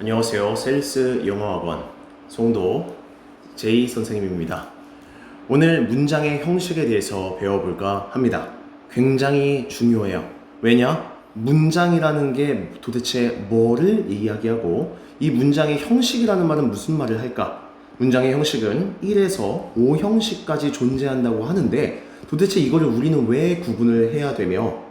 안녕하세요. 셀스 영어학원 송도 제이 선생님입니다. 오늘 문장의 형식에 대해서 배워볼까 합니다. 굉장히 중요해요. 왜냐? 문장이라는 게 도대체 뭐를 이야기하고 이 문장의 형식이라는 말은 무슨 말을 할까? 문장의 형식은 1에서 5 형식까지 존재한다고 하는데 도대체 이거를 우리는 왜 구분을 해야 되며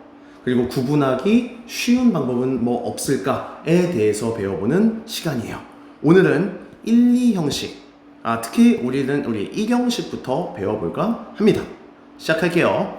그리고 구분하기 쉬운 방법은 뭐 없을까에 대해서 배워보는 시간이에요. 오늘은 1, 2 형식. 아, 특히 우리는 우리 1 형식부터 배워볼까 합니다. 시작할게요.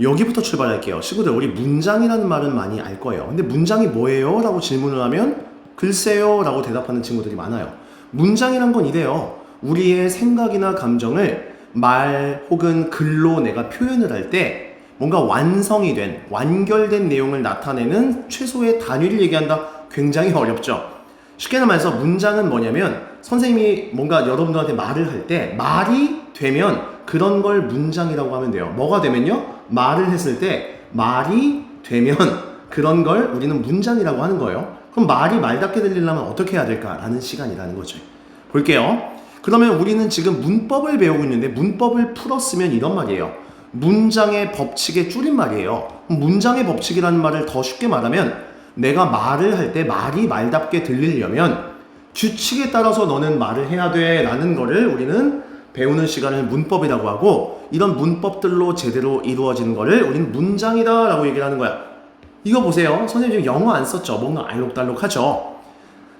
여기부터 출발할게요. 친구들, 우리 문장이라는 말은 많이 알 거예요. 근데 문장이 뭐예요? 라고 질문을 하면 글쎄요 라고 대답하는 친구들이 많아요. 문장이란 건 이래요. 우리의 생각이나 감정을 말 혹은 글로 내가 표현을 할 때 뭔가 완성이 된, 완결된 내용을 나타내는 최소의 단위를 얘기한다. 굉장히 어렵죠. 쉽게 말해서 문장은 뭐냐면 선생님이 뭔가 여러분들한테 말을 할 때 말이 되면 그런 걸 문장이라고 하면 돼요. 뭐가 되면요? 말을 했을 때 말이 되면 그런 걸 우리는 문장이라고 하는 거예요. 그럼 말이 말답게 들리려면 어떻게 해야 될까라는 시간이라는 거죠. 볼게요. 그러면 우리는 지금 문법을 배우고 있는데 문법을 풀었으면 이런 말이에요. 문장의 법칙의 줄임말이에요. 문장의 법칙이라는 말을 더 쉽게 말하면 내가 말을 할 때 말이 말답게 들리려면 규칙에 따라서 너는 말을 해야 돼 라는 거를 우리는 배우는 시간을 문법이라고 하고 이런 문법들로 제대로 이루어지는 거를 우리는 문장이다 라고 얘기를 하는 거야. 이거 보세요. 선생님 지금 영어 안 썼죠? 뭔가 알록달록하죠?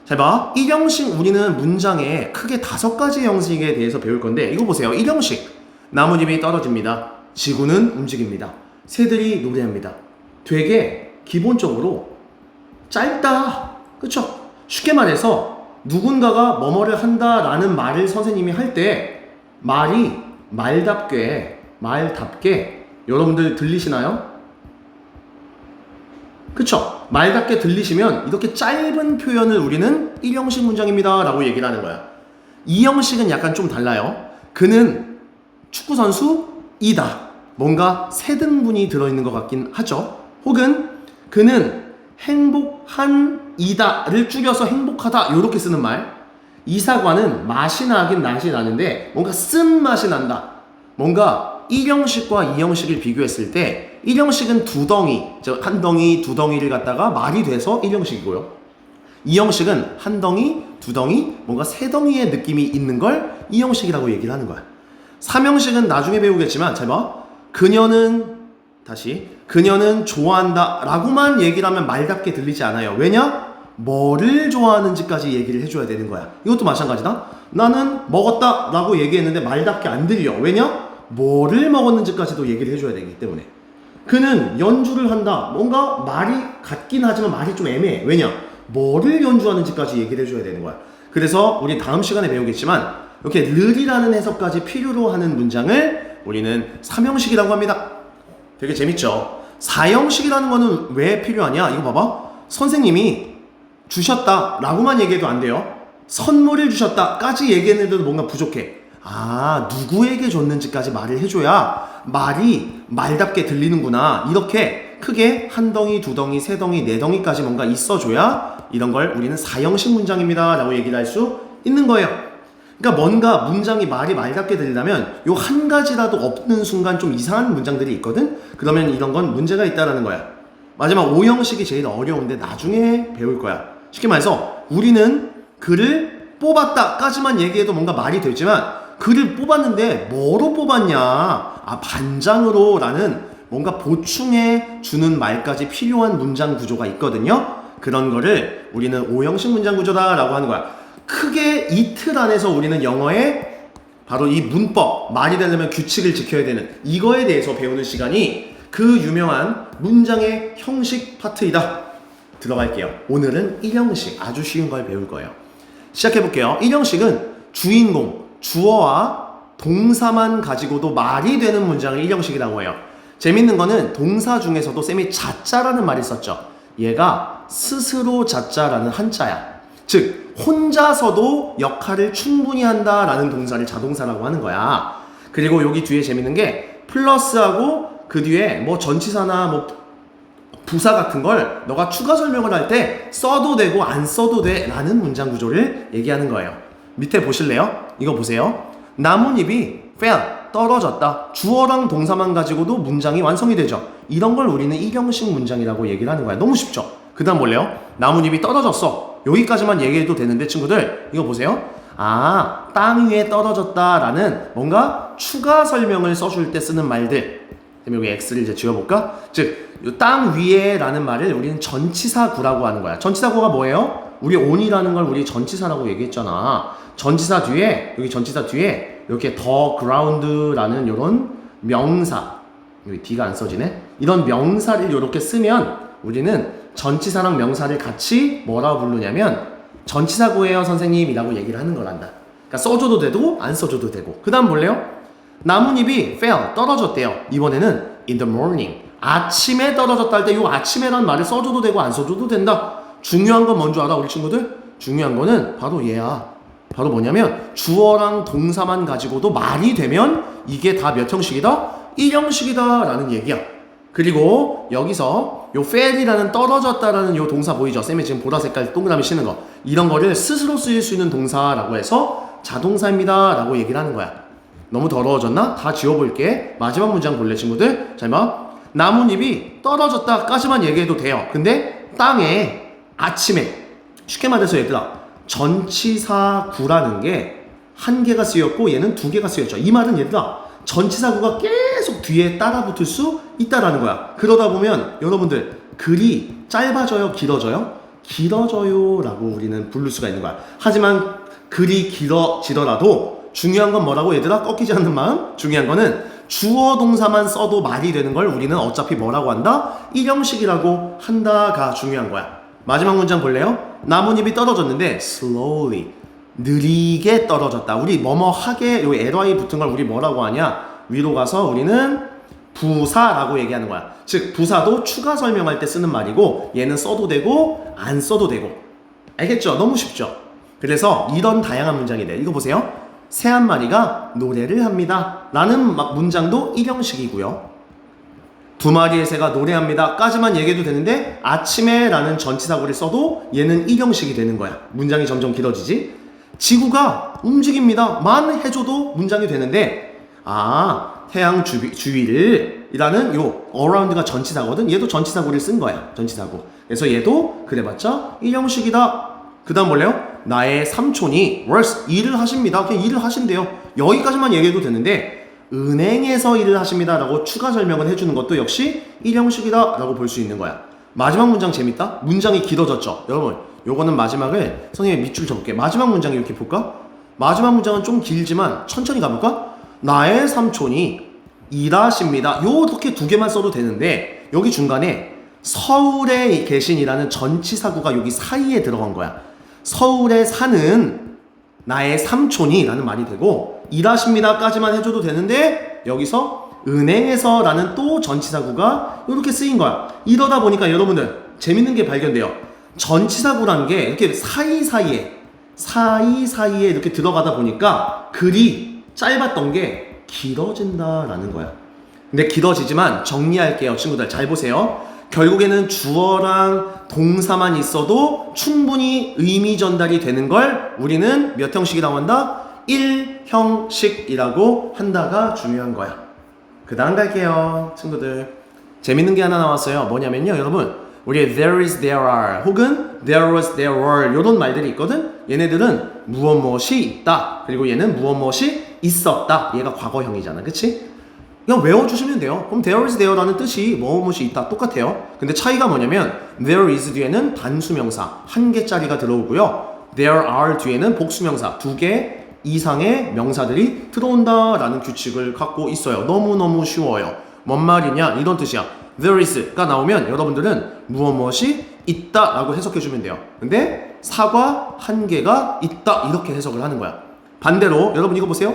잘 봐. 1형식 우리는 문장에 크게 다섯 가지 형식에 대해서 배울 건데 이거 보세요. 1형식. 나뭇잎이 떨어집니다. 지구는 움직입니다. 새들이 노래합니다. 되게 기본적으로 짧다. 그쵸? 쉽게 말해서 누군가가 뭐뭐를 한다라는 말을 선생님이 할 때 말이 말답게 말답게 여러분들 들리시나요? 그쵸? 말답게 들리시면 이렇게 짧은 표현을 우리는 1형식 문장입니다 라고 얘기를 하는 거야 2형식은 약간 좀 달라요 그는 축구선수이다 뭔가 세 등분이 들어있는 것 같긴 하죠 혹은 그는 행복한 이다를 줄여서 행복하다 이렇게 쓰는 말 이 사과는 맛이 나긴 맛이 나는데 뭔가 쓴 맛이 난다 뭔가 1형식과 2형식을 비교했을 때 1형식은 두 덩이, 즉한 덩이, 두 덩이를 갖다가 말이 돼서 1형식이고요. 2형식은 한 덩이, 두 덩이, 뭔가 세 덩이의 느낌이 있는 걸 2형식이라고 얘기를 하는 거야. 3형식은 나중에 배우겠지만 잘 봐. 그녀는 다시 그녀는 좋아한다 라고만 얘기를 하면 말답게 들리지 않아요. 왜냐? 뭐를 좋아하는지까지 얘기를 해줘야 되는 거야. 이것도 마찬가지다. 나는 먹었다 라고 얘기했는데 말답게 안 들려. 왜냐? 뭐를 먹었는지까지도 얘기를 해줘야 되기 때문에. 그는 연주를 한다. 뭔가 말이 같긴 하지만 말이 좀 애매해. 왜냐? 뭐를 연주하는지까지 얘기를 해줘야 되는 거야. 그래서 우리 다음 시간에 배우겠지만 이렇게 를이라는 해석까지 필요로 하는 문장을 우리는 삼형식이라고 합니다. 되게 재밌죠? 사형식이라는 거는 왜 필요하냐? 이거 봐봐. 선생님이 주셨다 라고만 얘기해도 안 돼요. 선물을 주셨다까지 얘기했는데도 뭔가 부족해. 아, 누구에게 줬는지까지 말을 해줘야 말이 말답게 들리는구나. 이렇게 크게 한 덩이, 두 덩이, 세 덩이, 네 덩이까지 뭔가 있어줘야 이런 걸 우리는 사형식 문장입니다. 라고 얘기를 할 수 있는 거예요. 그러니까 뭔가 문장이 말이 말답게 들리려면 요 한 가지라도 없는 순간 좀 이상한 문장들이 있거든? 그러면 이런 건 문제가 있다라는 거야. 마지막 5형식이 제일 어려운데 나중에 배울 거야. 쉽게 말해서 우리는 글을 뽑았다까지만 얘기해도 뭔가 말이 되지만 글을 뽑았는데 뭐로 뽑았냐? 아, 반장으로 라는 뭔가 보충해 주는 말까지 필요한 문장 구조가 있거든요. 그런 거를 우리는 5형식 문장 구조다라고 하는 거야. 크게 이틀 안에서 우리는 영어의 바로 이 문법, 말이 되려면 규칙을 지켜야 되는 이거에 대해서 배우는 시간이 그 유명한 문장의 형식 파트이다. 들어갈게요. 오늘은 1형식, 아주 쉬운 걸 배울 거예요. 시작해 볼게요. 1형식은 주인공, 주어와 동사만 가지고도 말이 되는 문장을 1형식이라고 해요. 재밌는 거는 동사 중에서도 쌤이 자자라는 말이 썼죠. 얘가 스스로 자자라는 한자야. 즉, 혼자서도 역할을 충분히 한다라는 동사를 자동사라고 하는 거야. 그리고 여기 뒤에 재밌는 게 플러스하고 그 뒤에 뭐 전치사나 뭐 부사 같은 걸 너가 추가 설명을 할 때 써도 되고 안 써도 돼 라는 문장 구조를 얘기하는 거예요. 밑에 보실래요? 이거 보세요. 나뭇잎이 fell, 떨어졌다. 주어랑 동사만 가지고도 문장이 완성이 되죠. 이런 걸 우리는 이형식 문장이라고 얘기를 하는 거야. 너무 쉽죠? 그 다음 볼래요? 나뭇잎이 떨어졌어. 여기까지만 얘기해도 되는데 친구들 이거 보세요. 아, 땅 위에 떨어졌다라는 뭔가 추가 설명을 써줄 때 쓰는 말들. 그럼 여기 x를 이제 지워볼까? 즉, 이땅 위에라는 말을 우리는 전치사구라고 하는 거야. 전치사구가 뭐예요? 우리 on이라는 걸 우리 전치사라고 얘기했잖아. 전치사 뒤에 여기 전치사 뒤에 이렇게 더 그라운드라는 이런 명사 여기 D가 안 써지네. 이런 명사를 이렇게 쓰면 우리는 전치사랑 명사를 같이 뭐라고 부르냐면 전치사구예요 선생님이라고 얘기를 하는 거란다. 그러니까 써줘도 되고 안 써줘도 되고. 그 다음 볼래요? 나뭇잎이 fell 떨어졌대요. 이번에는 in the morning 아침에 떨어졌다 할 때 이 아침에란 말을 써줘도 되고 안 써줘도 된다. 중요한 건 뭔지 알아 우리 친구들? 중요한 거는 바로 얘야. 바로 뭐냐면 주어랑 동사만 가지고도 말이 되면 이게 다 몇 형식이다? 1형식이다 라는 얘기야. 그리고 여기서 요 fail이라는 떨어졌다라는 요 동사 보이죠? 쌤이 지금 보라 색깔 동그라미 치는 거. 이런 거를 스스로 쓰일 수 있는 동사라고 해서 자동사입니다 라고 얘기를 하는 거야. 너무 더러워졌나? 다 지워볼게. 마지막 문장 볼래 친구들? 자, 봐. 나뭇잎이 떨어졌다까지만 얘기해도 돼요. 근데 땅에 아침에 쉽게 말해서 얘들아 전치사 구라는 게 한 개가 쓰였고 얘는 두 개가 쓰였죠. 이 말은 얘들아 전치사구가 계속 뒤에 따라 붙을 수 있다라는 거야. 그러다 보면 여러분들 글이 짧아져요, 길어져요? 길어져요라고 우리는 부를 수가 있는 거야. 하지만 글이 길어지더라도 중요한 건 뭐라고 얘들아 꺾이지 않는 마음? 중요한 거는 주어 동사만 써도 말이 되는 걸 우리는 어차피 뭐라고 한다? 일형식이라고 한다가 중요한 거야. 마지막 문장 볼래요? 나뭇잎이 떨어졌는데 slowly 느리게 떨어졌다. 우리 뭐뭐 하게 요 ly 붙은 걸 우리 뭐라고 하냐? 위로 가서 우리는 부사라고 얘기하는 거야. 즉 부사도 추가 설명할 때 쓰는 말이고 얘는 써도 되고 안 써도 되고. 알겠죠? 너무 쉽죠? 그래서 이런 다양한 문장이 돼. 이거 보세요. 새 한 마리가 노래를 합니다. 라는 막 문장도 일형식이고요. 두 마리의 새가 노래합니다. 까지만 얘기해도 되는데 아침에 라는 전치사구를 써도 얘는 일형식이 되는 거야. 문장이 점점 길어지지. 지구가 움직입니다. 만 해줘도 문장이 되는데 아 태양 주위, 주위를 이라는 요 around가 전치사거든. 얘도 전치사구를 쓴 거야. 전치사구. 그래서 얘도 그래봤자 일형식이다. 그 다음 볼래요? 나의 삼촌이 works 일을 하십니다. 그냥 일을 하신대요. 여기까지만 얘기해도 되는데 은행에서 일을 하십니다. 라고 추가 설명을 해주는 것도 역시 일형식이다. 라고 볼 수 있는 거야. 마지막 문장 재밌다? 문장이 길어졌죠? 여러분, 요거는 마지막을 선생님이 밑줄 쳐볼게. 마지막 문장 이렇게 볼까? 마지막 문장은 좀 길지만 천천히 가볼까? 나의 삼촌이 일하십니다. 요렇게 두 개만 써도 되는데 여기 중간에 서울에 계신이라는 전치사구가 여기 사이에 들어간 거야. 서울에 사는 나의 삼촌이 라는 말이 되고 일하십니다까지만 해줘도 되는데 여기서 은행에서 라는 또 전치사구가 이렇게 쓰인 거야. 이러다 보니까 여러분들 재밌는 게 발견돼요. 전치사구라는 게 이렇게 사이사이에 사이사이에 이렇게 들어가다 보니까 글이 짧았던 게 길어진다라는 거야. 근데 길어지지만 정리할게요. 친구들 잘 보세요. 결국에는 주어랑 동사만 있어도 충분히 의미 전달이 되는 걸 우리는 몇 형식이라고 한다? 1형식이라고 한다가 중요한 거야. 그 다음 갈게요. 친구들. 재밌는 게 하나 나왔어요. 뭐냐면요. 여러분. 우리 there is, there are 혹은 there was, there were 이런 말들이 있거든. 얘네들은 무엇 무엇이 있다. 그리고 얘는 무엇 무엇이 있었다. 얘가 과거형이잖아. 그치? 그냥 외워주시면 돼요. 그럼 there is there라는 뜻이 무엇이 있다 똑같아요. 근데 차이가 뭐냐면 there is 뒤에는 단수명사 한 개짜리가 들어오고요. there are 뒤에는 복수명사 두 개 이상의 명사들이 들어온다라는 규칙을 갖고 있어요. 너무너무 쉬워요. 뭔 말이냐? 이런 뜻이야. there is가 나오면 여러분들은 무엇 무엇이 있다라고 해석해 주면 돼요. 근데 사과 한 개가 있다 이렇게 해석을 하는 거야. 반대로 여러분 이거 보세요.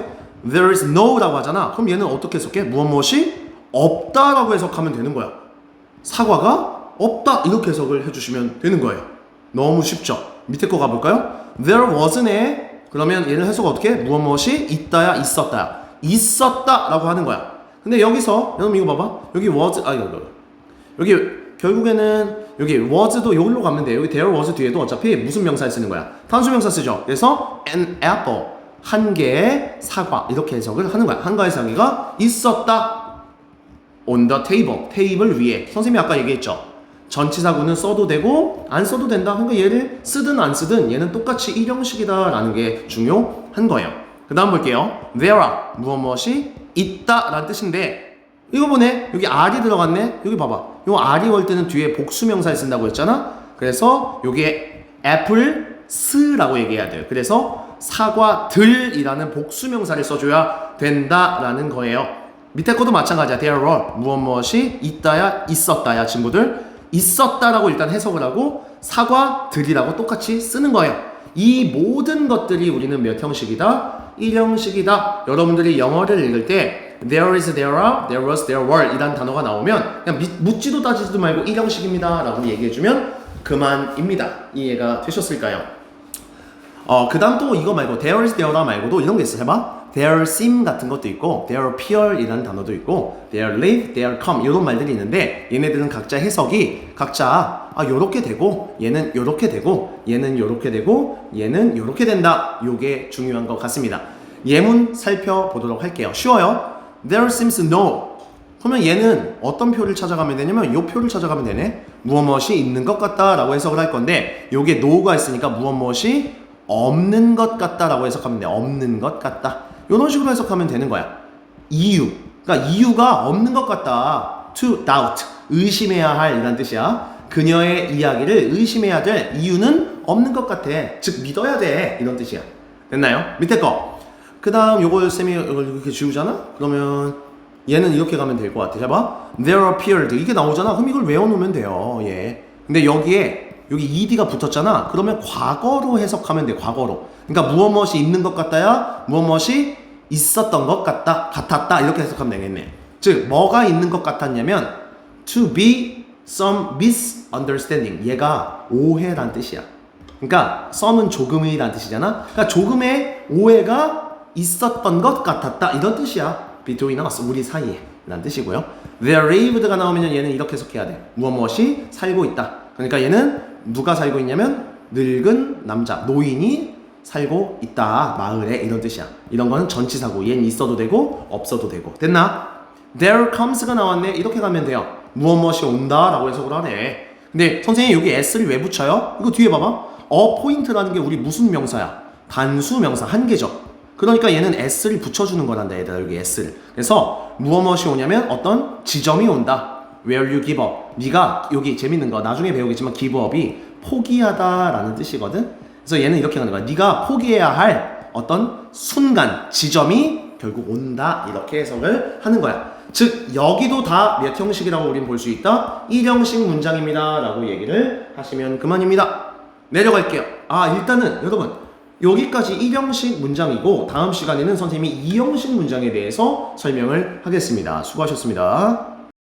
There is no라고 하잖아. 그럼 얘는 어떻게 해석해? 무엇 무엇이 없다라고 해석하면 되는 거야. 사과가 없다 이렇게 해석을 해주시면 되는 거예요. 너무 쉽죠? 밑에 거 가볼까요? There wasn't 그러면 얘는 해석 어떻게? 무엇 무엇이 있다야 있었다야 있었다라고 하는 거야. 근데 여기서 여러분 이거 봐봐. 여기 was 아 이거. 여기 결국에는 여기 was도 여기로 가면 돼요. 여기 there was 뒤에도 어차피 무슨 명사를 쓰는 거야? 단수 명사 쓰죠. 그래서 an apple 한 개의 사과 이렇게 해석을 하는 거야. 한 가지 사과가 있었다. on the table 테이블 위에 선생님이 아까 얘기했죠. 전치사구는 써도 되고 안 써도 된다. 그러니까 얘를 쓰든 안 쓰든 얘는 똑같이 일형식이다라는 게 중요한 거예요. 그 다음 볼게요. there are 무엇 무엇이 있다라는 뜻인데 이거 보네 여기 R이 들어갔네 여기 봐봐 요 R이 올 때는 뒤에 복수명사를 쓴다고 했잖아 그래서 요게 apples라고 얘기해야 돼요 그래서 사과들이라는 복수명사를 써줘야 된다라는 거예요 밑에 것도 마찬가지야 there are 무엇 무엇이 있다야 있었다야 친구들 있었다라고 일단 해석을 하고 사과들이라고 똑같이 쓰는 거예요 이 모든 것들이 우리는 몇 형식이다? 1형식이다. 여러분들이 영어를 읽을 때 there is, there are, there was, there were 이란 단어가 나오면 그냥 미- 묻지도 따지지도 말고 1형식입니다 라고 얘기해주면 그만입니다. 이해가 되셨을까요? 어, 그 다음 또 이거 말고 there is, there are 말고도 이런 게 있어. 해봐. there seem 같은 것도 있고 there appear 이라는 단어도 있고 there live, there come 이런 말들이 있는데 얘네들은 각자 해석이 각자 아 요렇게 되고 얘는 요렇게 되고 얘는 요렇게 되고 얘는 요렇게 된다. 요게 중요한 것 같습니다. 예문 살펴보도록 할게요. 쉬워요. there seems no 그러면 얘는 어떤 표를 찾아가면 되냐면 요 표를 찾아가면 되네. 무엇 무엇이 있는 것 같다 라고 해석을 할 건데 요게 no가 있으니까 무엇 무엇이 없는 것 같다라고 해석하면 돼. 없는 것 같다. 이런 식으로 해석하면 되는 거야. 이유. 그러니까 이유가 없는 것 같다. to doubt. 의심해야 할 이란 뜻이야. 그녀의 이야기를 의심해야 될 이유는 없는 것 같아. 즉 믿어야 돼. 이런 뜻이야. 됐나요? 밑에 거. 그 다음 요걸 쌤이 이렇게 지우잖아? 그러면 얘는 이렇게 가면 될 것 같아. 해봐. There appeared. 이게 나오잖아. 그럼 이걸 외워놓으면 돼요. 예. 근데 여기에 여기 ed가 붙었잖아. 그러면 과거로 해석하면 돼. 과거로. 그러니까 무엇 무엇이 있는 것 같다야. 무엇 무엇이 있었던 것 같다. 같았다. 이렇게 해석하면 되겠네. 즉 뭐가 있는 것 같았냐면 to be some misunderstanding. 얘가 오해란 뜻이야. 그러니까 some은 조금이란 뜻이잖아. 그러니까 조금의 오해가 있었던 것 같았다 이런 뜻이야. between us 우리 사이에 라는 뜻이고요. There lived가 나오면 얘는 이렇게 해석해야 돼. 무엇 무엇이 살고 있다. 그러니까 얘는 누가 살고 있냐면 늙은 남자 노인이 살고 있다 마을에 이런 뜻이야. 이런 거는 전치사고 얘는 있어도 되고 없어도 되고 됐나? There comes가 나왔네 이렇게 가면 돼요. 무엇 무엇이 온다라고 해석을 하네. 근데 선생님 여기 s를 왜 붙여요? 이거 뒤에 봐봐. 어 포인트라는 게 우리 무슨 명사야? 단수 명사 한 개죠. 그러니까 얘는 s를 붙여주는 거란다 얘들아 여기 s를. 그래서 무엇 무엇이 오냐면 어떤 지점이 온다. Where you give up. 네가 여기 재밌는 거 나중에 배우겠지만 give up이 포기하다라는 뜻이거든. 그래서 얘는 이렇게 가는 거야. 네가 포기해야 할 어떤 순간 지점이 결국 온다 이렇게 해석을 하는 거야. 즉 여기도 다 몇 형식이라고 우리는 볼 수 있다. 1형식 문장입니다 라고 얘기를 하시면 그만입니다. 내려갈게요. 아 일단은 여러분 여기까지 1형식 문장이고 다음 시간에는 선생님이 2형식 문장에 대해서 설명을 하겠습니다. 수고하셨습니다.